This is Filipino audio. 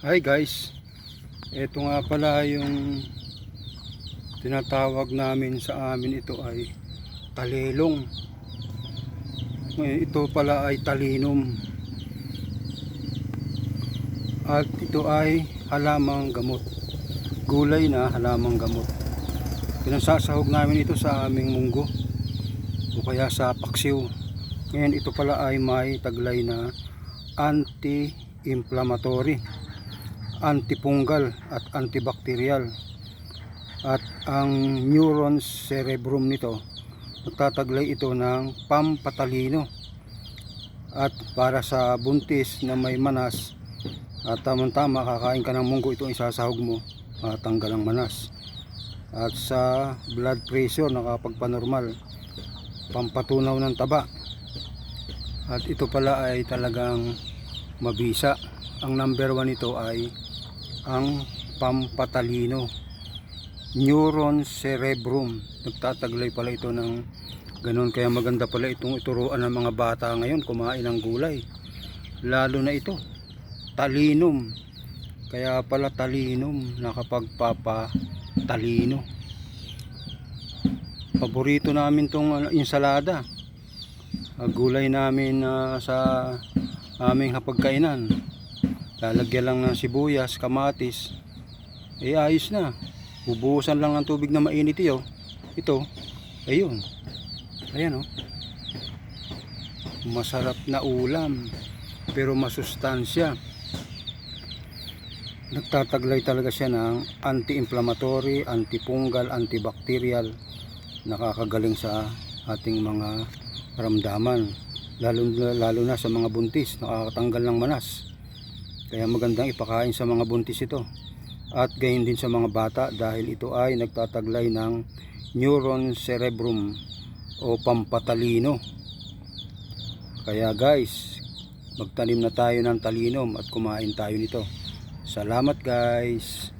Hi guys, ito nga pala yung tinatawag namin sa amin ito ay talelong. Ngayon, Ito pala ay talinum. At ito ay halamang gamot. Gulay na halamang gamot. Pinasasahog namin ito sa aming munggo o kaya sa paksiw. Ngayon ito pala ay may taglay na anti-inflammatory antipungal at antibacterial at ang neurons cerebrum nito nagtataglay ito ng pampatalino. At para sa buntis na may manas at tamang tama kakain ka ng munggo itong isasahog mo matanggal ang manas. At sa blood pressure nakapagpanormal pampatunaw ng taba. At ito pala ay talagang mabisa. Ang number one nito ay ang pampatalino. Neuron cerebrum. Nagtataglay pala ito ng ganun. Kaya maganda pala itong ituruan ng mga bata ngayon kumain ng gulay. Lalo na ito talinum. Kaya pala talinum nakapagpapa talino paborito namin tong ano, insalada Ah, gulay namin ah, sa aming hapagkainan lalagyan lang ng sibuyas, kamatis. Eh ayos na. Bubuhusan lang ng tubig na mainit iyo. Ito, ayun. Ayan o masarap na ulam pero masustansya. Nagtataglay talaga siya ng anti-inflammatory, antipungal, antibacterial. Nakakagaling sa ating mga karamdaman lalo, lalo na sa mga buntis nakakatanggal ng manas kaya magandang ipakain sa mga buntis ito. At gayon din sa mga bata dahil ito ay nagtataglay ng neuron cerebrum o pampatalino. Kaya guys, magtanim na tayo ng talinom at kumain tayo nito. Salamat guys!